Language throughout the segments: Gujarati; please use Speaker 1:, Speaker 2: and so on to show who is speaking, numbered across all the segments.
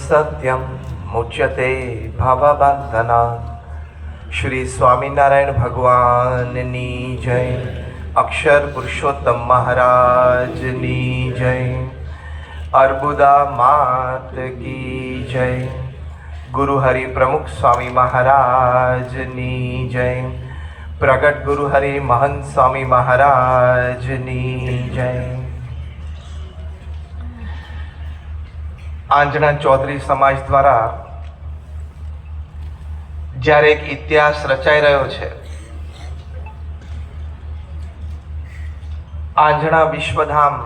Speaker 1: સત્યમ મુચ્યતે ભવબંધના શ્રી સ્વામિનારાયણ ભગવાનની જય અક્ષર પુરુષોત્તમ મહારાજની જય અર્બુદા માત કી જય ગુરુ હરિ પ્રમુખ સ્વામી મહારાજની જય પ્રગટ ગુરુ હરિ મહંત સ્વામી મહારાજની જય આંજણા ચૌધરી સમાજ દ્વારા જ્યારે એક ઇતિહાસ રચાઈ રહ્યો છે આંજણા વિશ્વધામ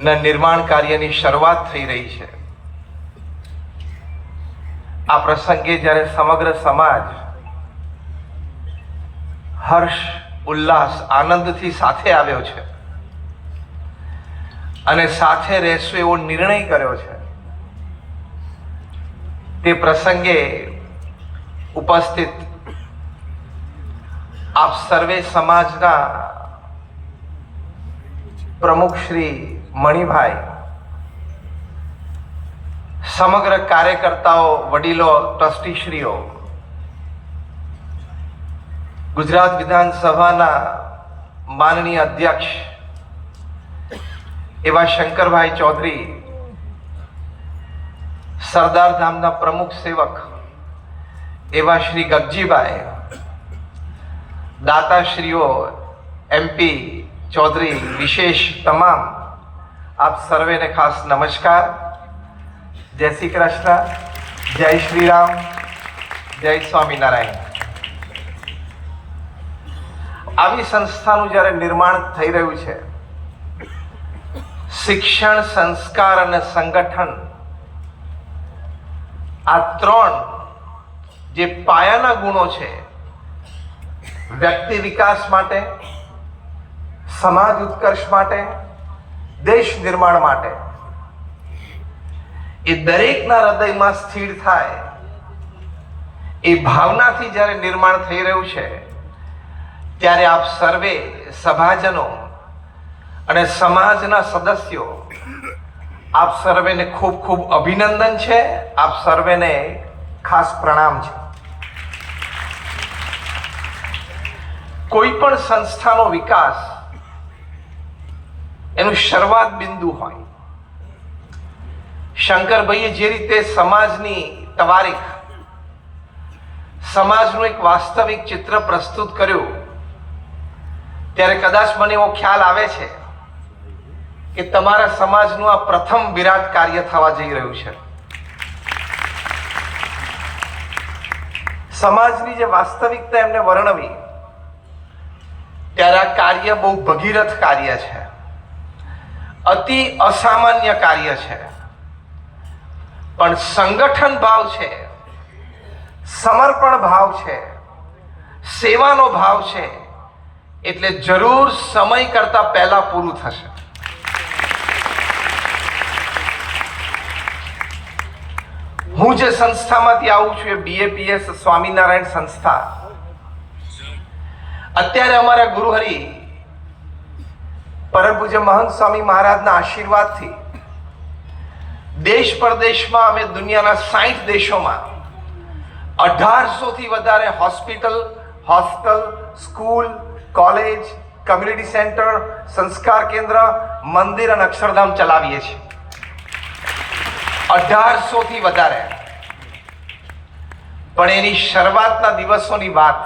Speaker 1: ના નિર્માણ કાર્યની શરૂઆત થઈ રહી છે. આ પ્રસંગે જ્યારે સમગ્ર સમાજ હર્ષ, ઉલ્લાસ, આનંદથી સાથે આવ્યો છે અને સાથે રહેશું એવો નિર્ણય કર્યો છે. તે પ્રસંગે ઉપસ્થિત આપ સર્વે સમાજના પ્રમુખ શ્રી મણિભાઈ, સમગ્ર કાર્યકર્તાઓ, વડીલો, ટ્રસ્ટીશ્રીઓ, ગુજરાત વિધાનસભાના માનનીય અધ્યક્ષ એવા શંકરભાઈ ચૌધરી, સરદાર ધામના પ્રમુખ સેવક, એવા શ્રી ગગજીભાઈ, દાતાશ્રીઓ એમપી ચૌધરી વિશેષ તમામ, આપ સર્વેને ખાસ નમસ્કાર. જય શ્રી કૃષ્ણ, જય શ્રી રામ, જય સ્વામિનારાયણ. આવી સંસ્થાનું જ્યારે નિર્માણ થઈ રહ્યું છે શિક્ષણ, સંસ્કાર અને સંગઠન આ ત્રણ જે પાયાના ગુણો છે, વ્યક્તિ વિકાસ માટે, સમાજ ઉત્કર્ષ માટે, દેશ નિર્માણ માટે, એ દરેકના હૃદયમાં સ્થિર થાય, એ ભાવનાથી જ્યારે નિર્માણ થઈ રહ્યું છે, ત્યારે આપ સર્વે સભાજનો અને સમાજના સદસ્યો, આપ સર્વેને ખૂબ ખૂબ અભિનંદન છે. આપ સર્વેને ખાસ પ્રણામ છે. કોઈ પણ સંસ્થાનો વિકાસ એનું શરૂઆત બિંદુ હોય. શંકરભાઈએ જે રીતે સમાજની તવારીખ, સમાજનું એક વાસ્તવિક ચિત્ર પ્રસ્તુત કર્યું, ત્યારે કદાચ મને એવો ખ્યાલ આવે છે કે તમારા સમાજનું આ પ્રથમ વિરાટ કાર્ય થવા જઈ રહ્યું છે. સમાજની જે વાસ્તવિકતા એમને વર્ણવી, ત્યારે આ કાર્ય બહુ ભગીરથ કાર્ય છે. અતિ અસામાન્ય કાર્ય છે. પણ સંગઠન ભાવ છે, સમર્પણ ભાવ છે, સેવાનો ભાવ છે, એટલે જરૂર સમય કરતા પહેલા પૂરું થશે. હું જે સંસ્થામાંથી આવું છું એ બીએપીએસ સ્વામિનારાયણ સંસ્થા. અત્યારે અમારા ગુરુહરિ પરમ પૂજ્ય મહંત સ્વામી મહારાજના આશીર્વાદથી દેશ પરદેશમાં અમે દુનિયાના સાઠ દેશોમાં અઢારસો થી વધારે hospital, hostel, school, college, community centre, સંસ્કાર કેન્દ્ર, મંદિર અને અક્ષરધામ ચલાવીએ છીએ. અઢારસો થી વધારે. પણ એની શરૂઆતના દિવસોની વાત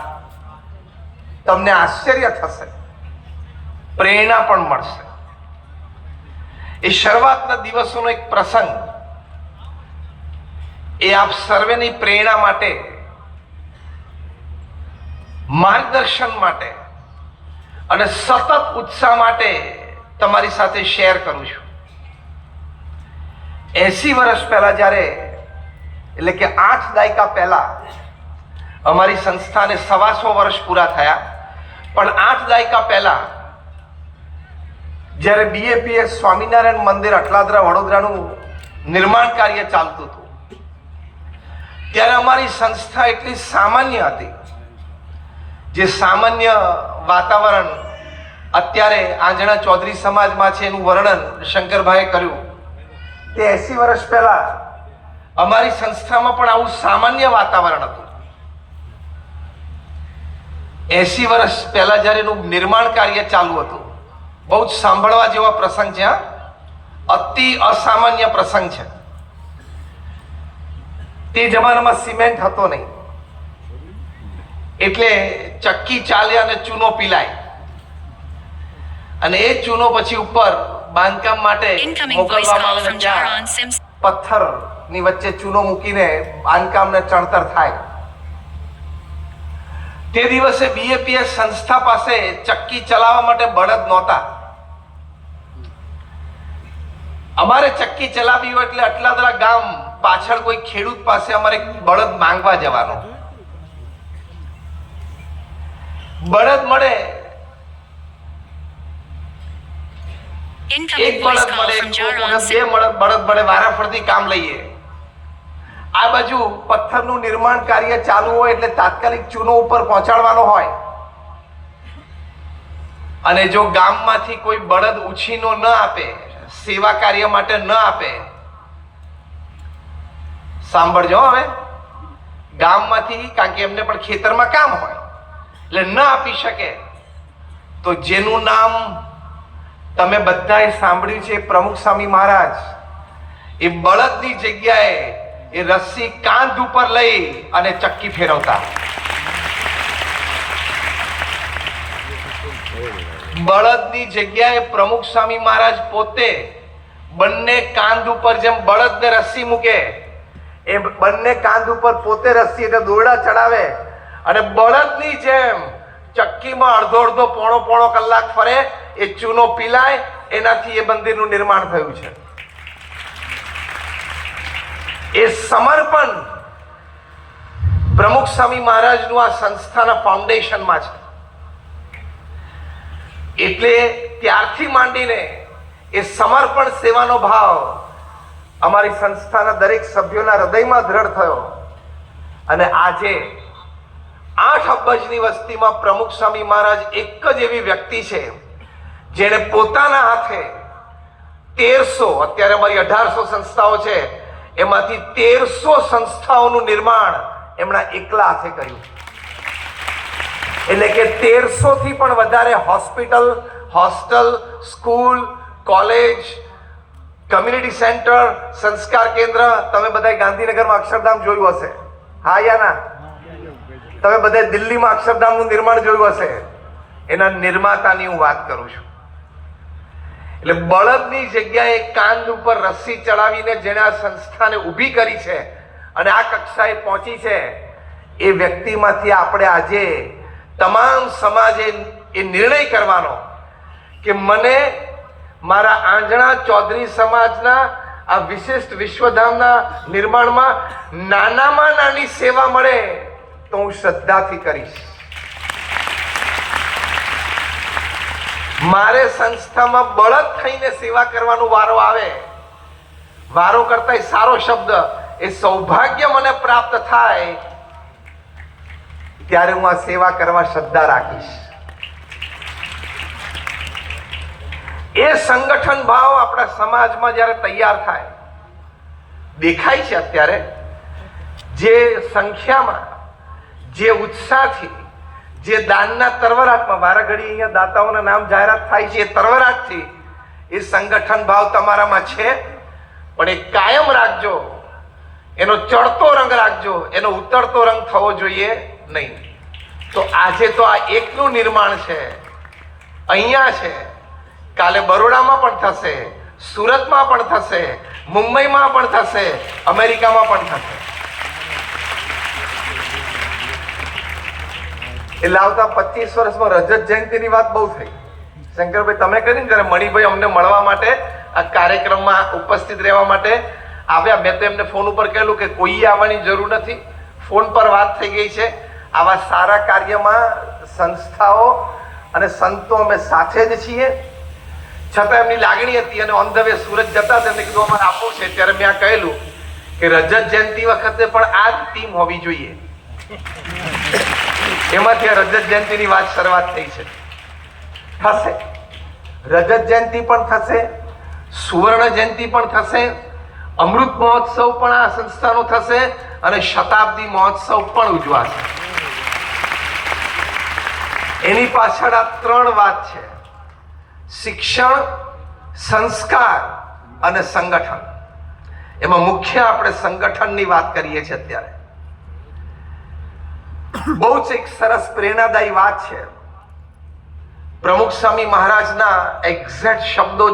Speaker 1: તમને આશ્ચર્ય થશે. પ્રેરણા પણ મળશે. એ શરૂઆતના દિવસોનો એક પ્રસંગ એ આપ સર્વેની પ્રેરણા માટે, માર્ગદર્શન માટે અને સતત ઉત્સાહ માટે તમારી સાથે શેર કરું છું. એસી વર્ષ પહેલા જ્યારે, એટલે કે આઠ દાયકા પહેલા અમારી સંસ્થાને સવાસો વર્ષ પૂરા થયા, પણ આઠ દાયકા પહેલા જ્યારે બીએપીએસ સ્વામિનારાયણ મંદિર અટલાદરા વડોદરાનું નિર્માણ કાર્ય ચાલતું હતું, ત્યારે અમારી સંસ્થા એટલી સામાન્ય હતી, જે સામાન્ય વાતાવરણ અત્યારે આંજણા ચૌધરી સમાજમાં છે એનું વર્ણન શંકરભાઈએ કર્યું. તે એસી વર્ષ પહેલા અમારી સંસ્થામાં પણ આવું સામાન્ય વાતાવરણ હતું. એસી વર્ષ પહેલા જ્યારે એનું નિર્માણ કાર્ય ચાલુ હતું, બહુ જ સાંભળવા જેવા પ્રસંગ છે અતિ અસામાન્ય પ્રસંગ છે. તે જમાનામાં સિમેન્ટ હતો નહીં. એટલે ચક્કી ચાલે અને ચૂનો પીલાય. અને એ ચૂનો પછી ઉપર બાંધકામ માટે મોકલવામાં આવે ત્યાં. પથ્થરની વચ્ચે ચૂનો મૂકીને બાંધકામને ચણતર થાય. તે દિવસે બીએપીએસ સંસ્થા પાસે ચક્કી ચલાવવા માટે બળદ નહોતા. અમારે ચક્કી ચલાવી હોય એટલે આટલા બધા ગામ પાછળ કોઈ ખેડૂત પાસે અમારે બળદ માંગવા જવાનો. બળદ મળે એક બળદ મળે કોક વખત બે બળદ બળદ મળે વારાફરતી કામ લઈએ. આ બાજુ પથ્થરનું નિર્માણ કાર્ય ચાલુ હોય એટલે તાત્કાલિક ચૂનો ઉપર પહોંચાડવાનો હોય. અને જો ગામમાંથી કોઈ બળદ ઉછીનો ન આપે સેવા કાર્ય માટે ન આપે સાંભળજો હવે. ગામમાંથી કારણ કે એમને પણ ખેતરમાં કામ હોય એટલે ન આપી શકે તો જેનું નામ તમે બધાએ સાંભળ્યું છે પ્રમુખ સ્વામી મહારાજ. એ બળદની જગ્યાએ એ રસ્સી કાંધ ઉપર લઈ અને ચક્કી ફેરવતા. બળદની જગ્યાએ પ્રમુખ સ્વામી મહારાજ પોતે બંને કાંધ ઉપર જેમ બળદને રસ્સી મૂકે, એ બંને કાંધ ઉપર પોતે રસ્સી એટલે દોરડા ચડાવે અને બળદની જેમ ચક્કીમાં અડધો અડધો પોણો પોણો કલાક ફરે એ ચૂનો પીલાય, એનાથી એ મંદિરનું નિર્માણ થયું છે. એ સમર્પણ પ્રમુખ સ્વામી મહારાજનું આ સંસ્થાના ફાઉન્ડેશનમાં છે. એટલે ત્યારથી માંડીને એ સમર્પણ સેવાનો ભાવ અમારી સંસ્થાના દરેક સભ્યોના હૃદયમાં દ્રઢ થયો. અને આજે આઠ અબજની વસ્તીમાં પ્રમુખ સ્વામી મહારાજ એક જ એવી વ્યક્તિ છે જેણે પોતાના હાથે તેરસો, અત્યારે અમારી અઢારસો સંસ્થાઓ છે, એમાંથી તેરસો સંસ્થાઓનું નિર્માણ એમના એકલા હાથે કર્યું. એટલે કે તેરસો થી પણ વધારે hospital, hostel, school, college, community centre, સંસ્કાર કેન્દ્ર, તમે બધા ગાંધીનગરમાં અક્ષરધામ જોયું હશે. હા યા ના? તમે બધા દિલ્હીમાં અક્ષરધામનું નિર્માણ જોયું હશે. એના નિર્માતાની હું વાત કરું છું. એટલે બળદની જગ્યાએ કાંદ ઉપર રસ્સી ચડાવીને જેણે આ સંસ્થાને ઊભી કરી છે અને આ કક્ષાએ પહોંચી છે, એ વ્યક્તિમાંથી આપણે આજે તમામ સમાજે એ નિર્ણય કરવાનો કે મને મારા આંજણા ચૌધરી સમાજના, આ વિશિષ્ટ વિશ્વધામના નિર્માણમાં નાનામાં નાની સેવા મળે તો હું શ્રદ્ધાથી કરીશ. મારે સંસ્થામાં બળદ થઈને સેવા કરવાનો વારો આવે. વારો કરતા સારો શબ્દ, એ સૌભાગ્ય મને પ્રાપ્ત થાય ત્યારે હું આ સેવા કરવા શ્રદ્ધા રાખીશ. એ સંગઠન ભાવ આપણા સમાજમાં જ્યારે તૈયાર થાય, દેખાય છે અત્યારે, જે સંખ્યામાં, જે ઉત્સાહથી જે દાનના તરવરાટમાં વારા ઘડી અહીંયા દાતાઓના નામ જાહેરાત થાય છે, એ તરવરાટથી એ સંગઠન ભાવ તમારામાં છે, પણ એ કાયમ રાખજો. એનો ચડતો રંગ રાખજો, એનો ઉતરતો રંગ થવો જોઈએ નહીં. તો આજે તો આ એકનું નિર્માણ છે. અહીંયા છે. કાલે બરોડામાં પણ થશે, સુરતમાં પણ થશે, મુંબઈમાં પણ થશે, અમેરિકામાં પણ થશે. એટલે આવતા પચીસ વર્ષમાં રજત જયંતિની વાત બહુ થઈ. શંકરભાઈ, તમે કરી ને ત્યારે મણિભાઈ અમને મળવા માટે, આ કાર્યક્રમમાં ઉપસ્થિત રહેવા માટે આવ્યા, મેં તો એમને ફોન ઉપર કહેલું કે કોઈએ આવવાની જરૂર નથી. ફોન પર વાત થઈ ગઈ છે. આવા સારા કાર્યમાં સંસ્થાઓ અને સંતો અમે સાથે જ છીએ. છતાં એમની લાગણી હતી અને ઓન ધ વે સુરત જતા તેમને કીધું, અમારે આપવું છે. ત્યારે મેં આ કહેલું કે રજત જયંતિ વખતે પણ આ જ ટીમ હોવી જોઈએ. એમાંથી આ રજત જયંતિની વાત શરૂઆત થઈ છે. થશે. રજત જયંતિ પણ થશે, સુવર્ણ જયંતિ પણ થશે, અમૃત મહોત્સવ પણ આ સંસ્થાનો થશે અને શતાબ્દી મહોત્સવ પણ ઉજવાશે. એની પાછળ આ ત્રણ વાત છે. શિક્ષણ, સંસ્કાર અને સંગઠન. એમાં મુખ્ય આપણે સંગઠનની વાત કરીએ છીએ અત્યારે. બહુ જ એક સરસ પ્રેરણાદાયી વાત છે. પ્રમુખ સ્વામી મહારાજના એક્ઝેક્ટ શબ્દો જે